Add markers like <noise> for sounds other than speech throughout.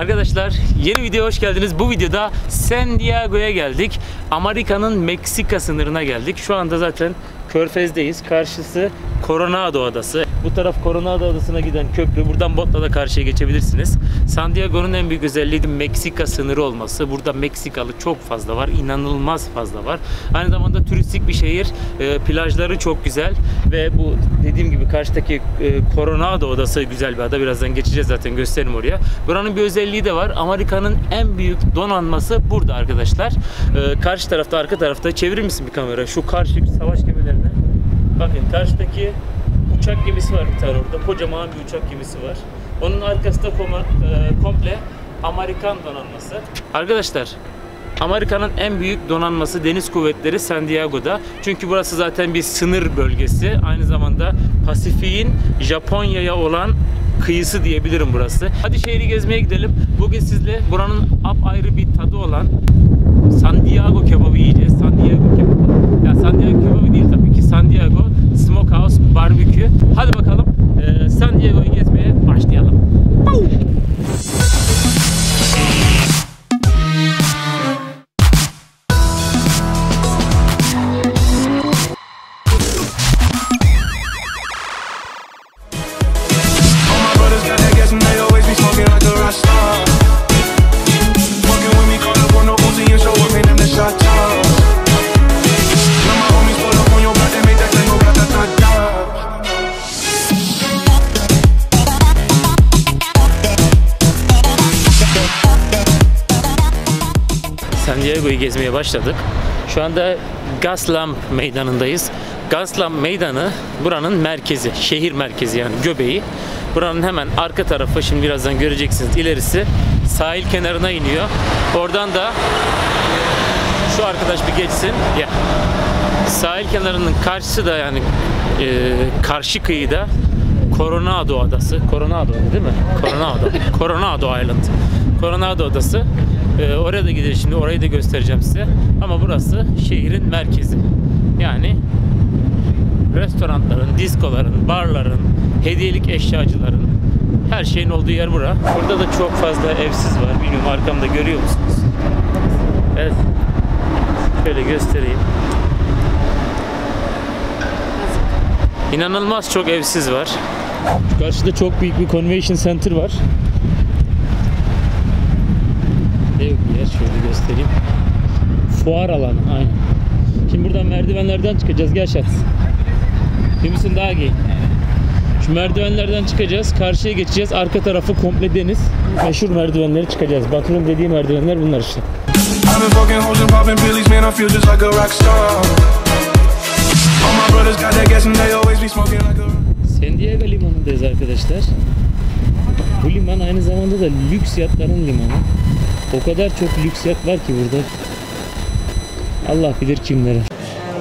Arkadaşlar yeni videoya hoş geldiniz. Bu videoda San Diego'ya geldik. Amerika'nın Meksika sınırına geldik. Şu anda zaten Körfez'deyiz. Karşısı Coronado Adası. Bu taraf Coronado Adası'na giden köprü. Buradan botla da karşıya geçebilirsiniz. San Diego'nun en büyük özelliği Meksika sınırı olması. Burada Meksikalı çok fazla var. İnanılmaz fazla var. Aynı zamanda turistik bir şehir. E, plajları çok güzel ve bu dediğim gibi karşıdaki e, Coronado Adası güzel bir ada. Birazdan geçeceğiz zaten gösteririm oraya. Buranın bir özelliği de var. Amerika'nın en büyük donanması burada arkadaşlar. E, karşı tarafta, arka tarafta çevirir misin bir kamera? Şu karşı savaş gemilerine. Bakın karşıdaki uçak gemisi var bir tane orada. Kocaman bir uçak gemisi var. Onun arkasında koma, e, komple Amerikan donanması. Arkadaşlar Amerika'nın en büyük donanması Deniz Kuvvetleri San Diego'da. Çünkü burası zaten bir sınır bölgesi. Aynı zamanda Pasifik'in Japonya'ya olan kıyısı diyebilirim burası. Hadi şehri gezmeye gidelim. Bugün sizle buranın apayrı bir tadı olan San Diego kebabı yiyeceğiz. San Diego kebabı. Ya San Diego kebabı değil tabii ki. San Diego Smokehouse Barbecue. Hadi bakalım e, San Diego'yu gezmeye başlayalım. All gezmeye başladık. Şu anda Gaslamp Meydanı'ndayız. Gaslamp Meydanı buranın merkezi, şehir merkezi yani göbeği. Buranın hemen arka tarafı şimdi birazdan göreceksiniz ilerisi sahil kenarına iniyor. Oradan da şu arkadaş bir geçsin. Ya. Sahil kenarının karşısı da yani e, karşı kıyıda Coronado Adası. Coronado değil mi? Coronado. <laughs> Coronado Island. Coronado Adası. E, oraya da gideceğiz şimdi. Orayı da göstereceğim size. Ama burası şehrin merkezi. Yani restoranların, diskoların, barların, hediyelik eşyacıların her şeyin olduğu yer bura. Burada da çok fazla evsiz var. Bilmiyorum arkamda görüyor musunuz? Evet. Şöyle göstereyim. İnanılmaz çok evsiz var. Karşıda çok büyük bir convention center var. Dev bir yer şöyle göstereyim. Fuar alanı aynen. Şimdi buradan merdivenlerden çıkacağız. Gel Şat. Bir misin daha giy. Şu merdivenlerden çıkacağız. Karşıya geçeceğiz. Arka tarafı komple deniz. Meşhur merdivenleri çıkacağız. Batı'nın dediği merdivenler bunlar işte. Brothers got that gas and they always be smoking like a San Diego limanındayız arkadaşlar. Bu liman aynı zamanda da lüks yatların limanı. O kadar çok lüks yat var ki burada. Allah bilir kimlere.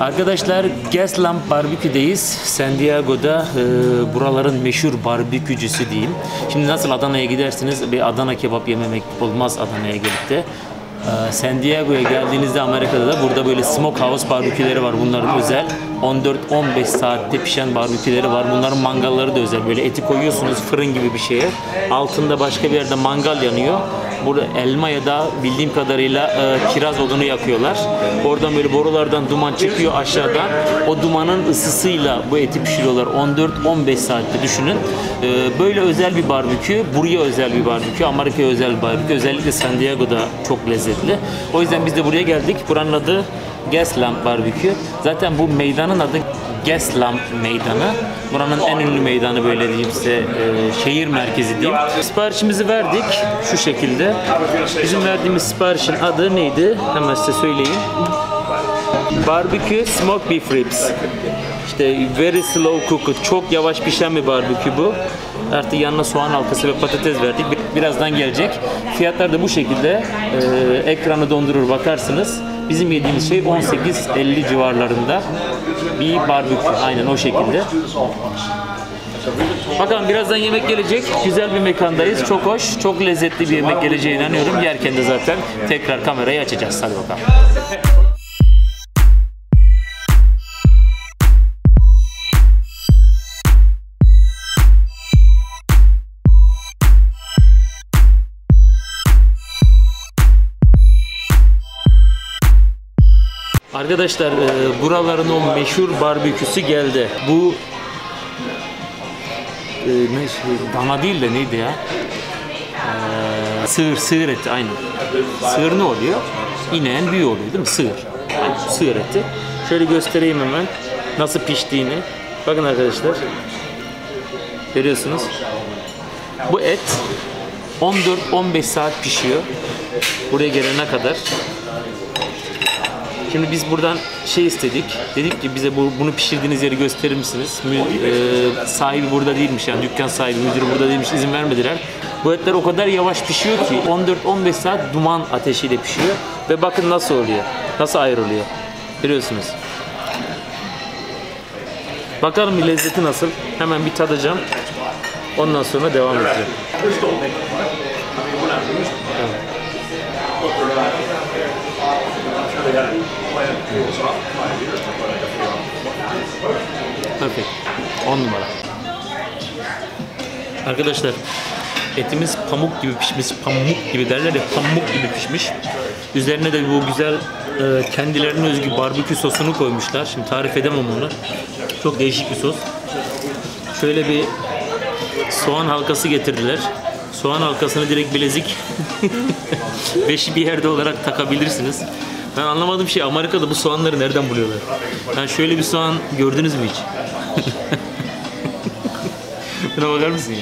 Arkadaşlar Gaslamp Barbekü'deyiz. San Diego'da e, buraların meşhur barbekücüsü diyeyim. Şimdi nasıl Adana'ya gidersiniz bir Adana kebap yememek olmaz Adana'ya gelip de. E, San Diego'ya geldiğinizde Amerika'da da burada böyle smokehouse barbeküleri var. Bunların özel 14-15 saatte pişen barbeküleri var. Bunların mangalları da özel. Böyle eti koyuyorsunuz fırın gibi bir şeye. Altında başka bir yerde mangal yanıyor. Burada elma ya da bildiğim kadarıyla e, kiraz odunu yakıyorlar. Oradan böyle borulardan duman çıkıyor aşağıdan. O dumanın ısısıyla bu eti pişiriyorlar. 14-15 saatte düşünün. E, böyle özel bir barbekü. Buraya özel bir barbekü. Amerika'ya özel bir barbekü. Özellikle San Diego'da çok lezzetli. O yüzden biz de buraya geldik. Buranın adı Gaslamp Barbekü. Zaten bu meydanın adı Gaslamp Meydanı. Buranın en ünlü meydanı böyle diyeyim size e, şehir merkezi diyeyim. Siparişimizi verdik şu şekilde. Bizim verdiğimiz siparişin adı neydi? Hemen size söyleyeyim. Barbecue Smoke Beef Ribs. İşte very slow cooked, çok yavaş pişen bir barbekü bu. Artık yanına soğan halkası ve patates verdik. Bir- Birazdan gelecek. Fiyatlar da bu şekilde. Ee, ekranı dondurur bakarsınız. Bizim yediğimiz şey 18.50 civarlarında bir barbekü. Aynen o şekilde. Bakalım birazdan yemek gelecek. Güzel bir mekandayız. Çok hoş, çok lezzetli bir yemek geleceğine inanıyorum. Yerken de zaten tekrar kamerayı açacağız. Hadi bakalım. Arkadaşlar e, buraların o meşhur barbeküsü geldi. Bu e, ne şey, dana değil de neydi ya? Ee, sığır, sığır eti aynen. Sığır ne oluyor? İneğin büyüğü oluyor değil mi? Sığır. Aynen, sığır eti. Şöyle göstereyim hemen nasıl piştiğini. Bakın arkadaşlar. Görüyorsunuz. Bu et 14-15 saat pişiyor. Buraya gelene kadar. Şimdi biz buradan şey istedik. Dedik ki bize bu, bunu pişirdiğiniz yeri gösterir misiniz? Mü, e, sahibi burada değilmiş yani dükkan sahibi, müdürü burada değilmiş izin vermediler. Bu etler o kadar yavaş pişiyor ki 14-15 saat duman ateşiyle pişiyor. Ve bakın nasıl oluyor. Nasıl ayrılıyor. Görüyorsunuz. Bakalım bir lezzeti nasıl. Hemen bir tadacağım. Ondan sonra devam edeceğim. Perfect. 10 numara. Arkadaşlar etimiz pamuk gibi pişmiş. Pamuk gibi derler ya pamuk gibi pişmiş. Üzerine de bu güzel e, kendilerine özgü barbekü sosunu koymuşlar. Şimdi tarif edemem onu. Çok değişik bir sos. Şöyle bir soğan halkası getirdiler. Soğan halkasını direkt bilezik <laughs> beşi bir yerde olarak takabilirsiniz. Ben anlamadığım şey Amerika'da bu soğanları nereden buluyorlar? Yani şöyle bir soğan gördünüz mü hiç? <laughs> Buna bakar mısın ya?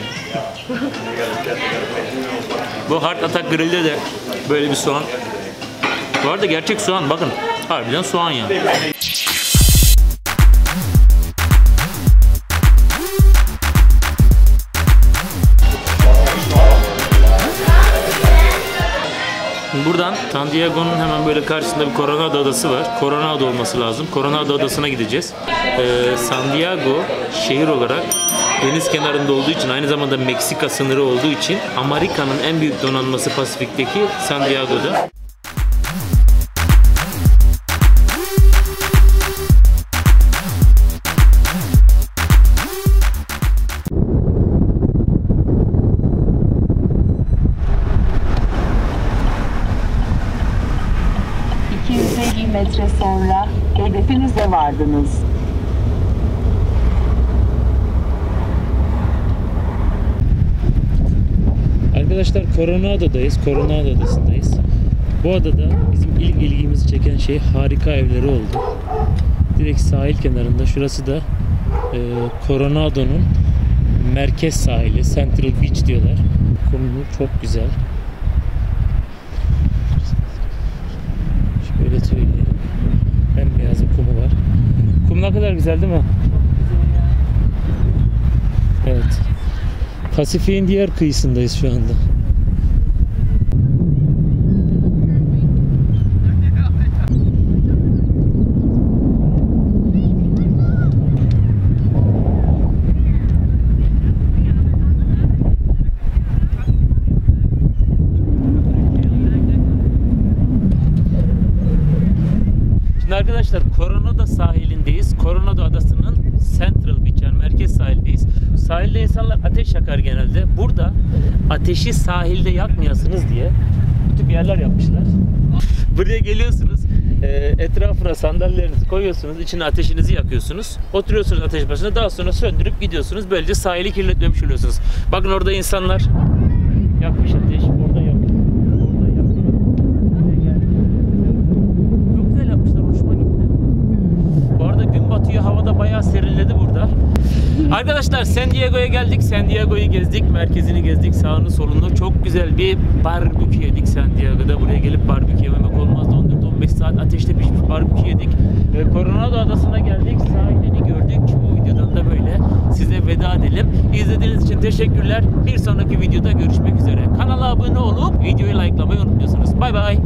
Bu Hard Attack Grill'de de böyle bir soğan. Bu arada gerçek soğan bakın. Harbiden soğan yani. Buradan San Diego'nun hemen böyle karşısında bir Coronado Adası var. Coronado olması lazım. Coronado Adası'na gideceğiz. Ee, San Diego şehir olarak deniz kenarında olduğu için aynı zamanda Meksika sınırı olduğu için Amerika'nın en büyük donanması Pasifik'teki San Diego'da. ...250 metre sonra hedefinize vardınız. Arkadaşlar Coronado'dayız. Coronado Adası'ndayız. Bu adada bizim ilk ilgimizi çeken şey harika evleri oldu. Direkt sahil kenarında. Şurası da e, Coronado'nun merkez sahili. Central Beach diyorlar. Kumu çok güzel. Şöyle söyleyeyim. Bembeyaz bir kumu var. Kum ne kadar güzel değil mi? Evet. Pasifik'in diğer kıyısındayız şu anda. Şimdi arkadaşlar Coronado sahilindeyiz. Coronado adasının Central Beach yani merkez sahildeyiz. Sahilde insanlar ateş yakar genelde. Burada ateşi sahilde yakmayasınız diye bu tip yerler yapmışlar. Buraya geliyorsunuz. e, etrafına sandalyelerinizi koyuyorsunuz. içine ateşinizi yakıyorsunuz. Oturuyorsunuz ateş başına. Daha sonra söndürüp gidiyorsunuz. Böylece sahili kirletmemiş oluyorsunuz. Bakın orada insanlar yakmış ateş. Orada yakmış. Orada yakmış. Buraya geldi. Çok güzel yapmışlar. Hoşuma gitti. Bu arada gün batıyor. Havada bayağı serinledi burada. Arkadaşlar San Diego'ya geldik. San Diego'yu gezdik. Merkezini gezdik. Sağını solunu. Çok güzel bir barbekü yedik San Diego'da. Buraya gelip barbekü yememek olmazdı. 14-15 saat ateşte pişmiş barbekü yedik. Ee, Coronado Adası'na geldik. Sahilini gördük. Bu videodan da böyle size veda edelim. İzlediğiniz için teşekkürler. Bir sonraki videoda görüşmek üzere. Kanala abone olup videoyu likelamayı unutmuyorsunuz. Bay bay.